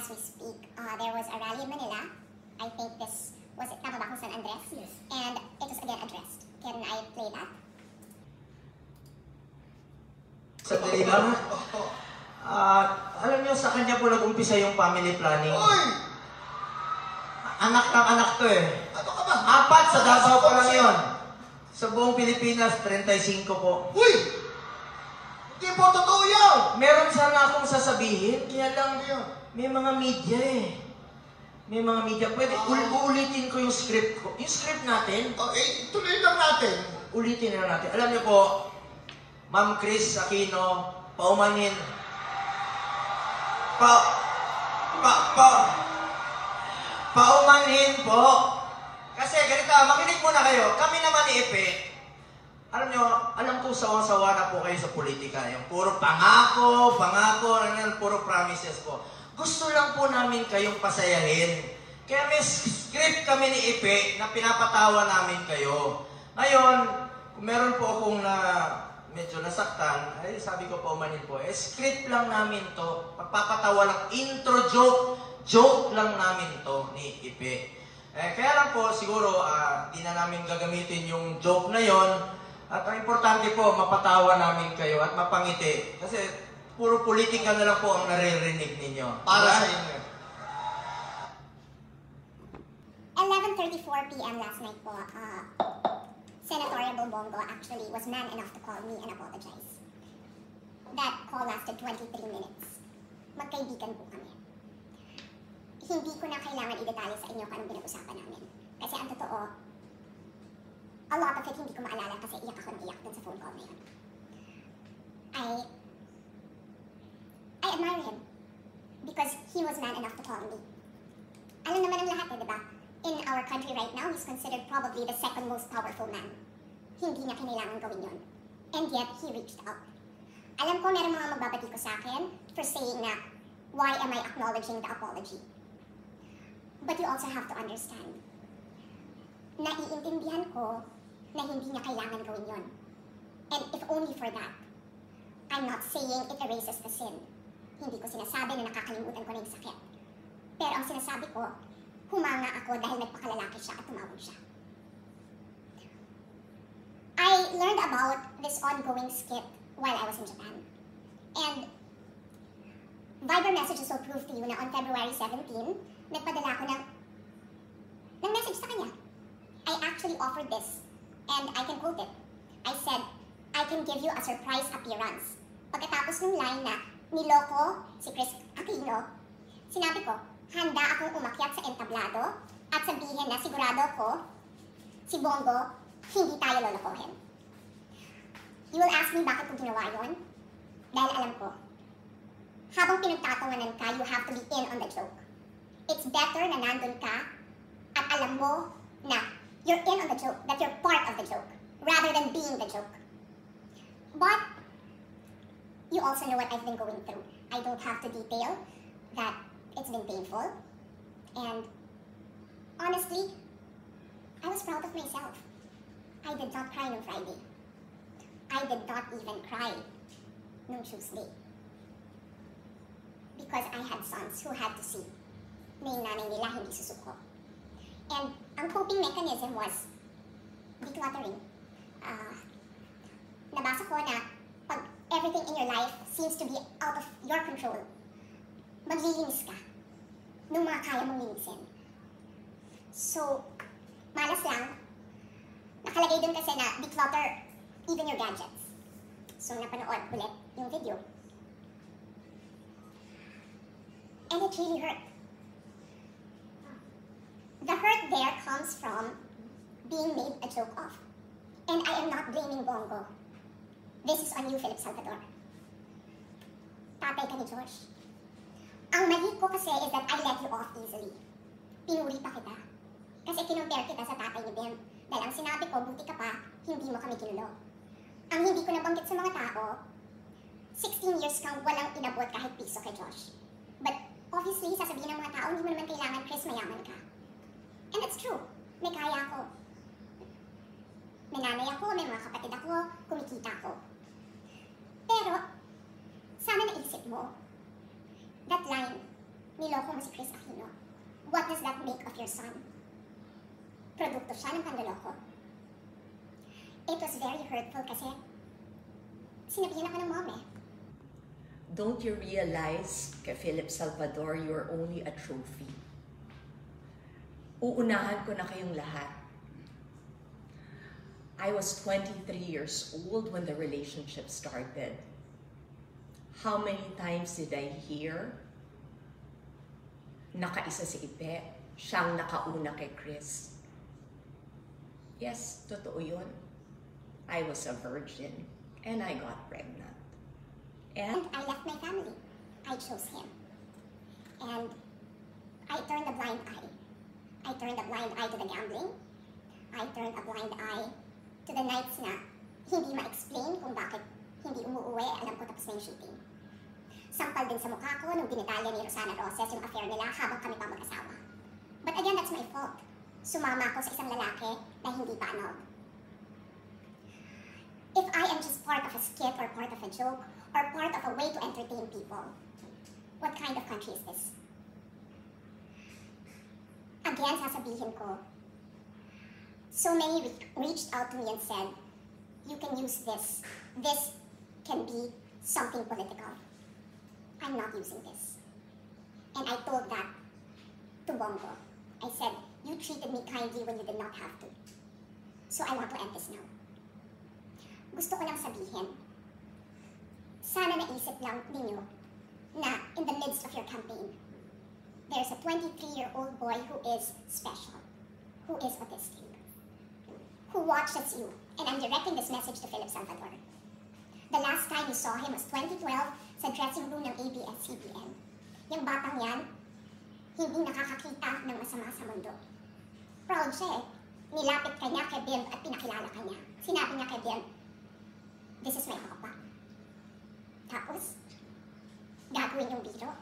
as we speak, uh, there was a rally in Manila. I think this was it, tama ba kung San Andres? Yes. And it was again addressed. Can I play that? Sandali lang. Ah, alam niyo, sa kanya po nag-umpisa yung family planning. Uy! Anak ng anak to eh. Ano ka ba? Apat sa Davao pa lang yon. Sa buong Pilipinas, 35 po. Uy! Hindi po totoo yan! Meron sana akong sasabihin, kaya lang Ano yan? May mga media eh. May mga media. Pwede, Ah. ul- uulitin ko yung script ko. Yung script natin, Oh, eh, tuloy lang natin. ulitin na natin. Alam niyo po, Ma'am Chris Aquino, paumanin. Pa, pa, pa, paumanhin po. Kasi ganito, makinig muna kayo. Kami naman ni Epe, alam nyo, alam ko sawa-sawa na po kayo sa politika. Yung puro pangako, pangako, ano puro promises po. Gusto lang po namin kayong pasayahin. Kaya may script kami ni Ipe na pinapatawa namin kayo. Ngayon, kung meron po akong na medyo nasaktan, ay sabi ko po manin po, eh script lang namin to. Pagpapatawa lang, intro joke, joke lang namin to ni Ipe. Eh, kaya lang po, siguro, ah, di na namin gagamitin yung joke na yon. At ang importante po, mapatawa namin kayo at mapangiti. Kasi puro politika na lang po ang naririnig ninyo. Para Diba? sa inyo. 11.34 p.m. last night po, uh, Senator Bongo actually was man enough to call me and apologize. That call lasted 23 minutes. Magkaibigan po kami. Hindi ko na kailangan i-detalye sa inyo kung anong pinag-usapan namin. Kasi ang totoo, a lot of it hindi ko maalala kasi iyak ako ng iyak dun sa phone call na yun. I, I admire him because he was man enough to call me. Alam naman ng lahat eh, ba? In our country right now, he's considered probably the second most powerful man. Hindi niya kinailangan gawin yun. And yet, he reached out. Alam ko meron mga magbabati ko sa akin for saying na, why am I acknowledging the apology? But you also have to understand, naiintindihan ko na hindi niya kailangan gawin yon. And if only for that, I'm not saying it erases the sin. Hindi ko sinasabi na nakakalimutan ko na yung sakit. Pero ang sinasabi ko, humanga ako dahil nagpakalalaki siya at tumawag siya. I learned about this ongoing skit while I was in Japan. And Viber messages will prove to you na on February 17, nagpadala ko ng, ng message sa kanya. I actually offered this, and I can quote it. I said, I can give you a surprise appearance. Pagkatapos ng line na niloko si Chris Aquino, sinabi ko, handa akong umakyat sa entablado at sabihin na sigurado ko, si Bongo, hindi tayo lolokohin. You will ask me bakit ko ginawa yun? Dahil alam ko, habang pinagtatawanan ka, you have to be in on the joke. It's better na nandun ka at alam mo na you're in on the joke, that you're part of the joke, rather than being the joke. But you also know what I've been going through. I don't have to detail that it's been painful. And honestly, I was proud of myself. I did not cry on Friday. I did not even cry no Tuesday. Because I had sons who had to see na yung nanay nila hindi susuko. And ang coping mechanism was decluttering. Uh, nabasa ko na everything in your life seems to be out of your control, maglilinis ka nung mga kaya mong linisin. So, malas lang, nakalagay dun kasi na declutter even your gadgets. So, napanood ulit yung video. And it really hurt. The hurt there comes from being made a joke of. And I am not blaming Bongo. This is on you, Philip Salvador. Tatay ka ni Josh. Ang mali ko kasi is that I let you off easily. Pinuri pa kita. Kasi kinumpare kita sa tatay ni Bim. Dahil ang sinabi ko, buti ka pa, hindi mo kami kinulo. Ang hindi ko nabanggit sa mga tao, 16 years kang walang inabot kahit piso kay Josh. But obviously, sasabihin ng mga tao, hindi mo naman kailangan, Chris, mayaman ka. And it's true. May kaya ako. May nanay ako, may mga kapatid ako, kumikita ako. Pero, sana naisip mo, that line, niloko mo si Chris Aquino. What does that make of your son? Produkto siya ng panloloko. It was very hurtful kasi sinabihan ako ng mom eh. Don't you realize, kay Philip Salvador, you're only a trophy? Uunahan ko na kayong lahat. I was 23 years old when the relationship started. How many times did I hear? Nakaisa si Ipe, siyang nakauna kay Chris. Yes, totoo yun. I was a virgin and I got pregnant. And And I left my family. I chose him. And I turned a blind eye. I turned a blind eye to the gambling. I turned a blind eye to the nights na hindi ma-explain kung bakit hindi umuuwi. Alam ko tapos na yung shooting. Sampal din sa mukha ko nung dinitalya ni Rosana Roses yung affair nila habang kami pa mag-asawa. But again, that's my fault. Sumama ako sa isang lalaki na hindi pa annulled. If I am just part of a skit or part of a joke or part of a way to entertain people, what kind of country is this? Again, sasabihin ko, so many re- reached out to me and said, you can use this. This can be something political. I'm not using this. And I told that to Bongo. I said, you treated me kindly when you did not have to. So I want to end this now. Gusto ko lang sabihin, sana naisip lang ninyo na in the midst of your campaign, there's a 23-year-old boy who is special, who is autistic, who watches you. And I'm directing this message to Philip Salvador. The last time you saw him was 2012 sa dressing room ng ABS-CBN. Yung batang yan, hindi nakakakita ng masama sa mundo. Proud siya eh. Nilapit ka niya kay Bill at pinakilala ka niya. Sinabi niya kay Bill, this is my papa. Tapos, gagawin yung biro.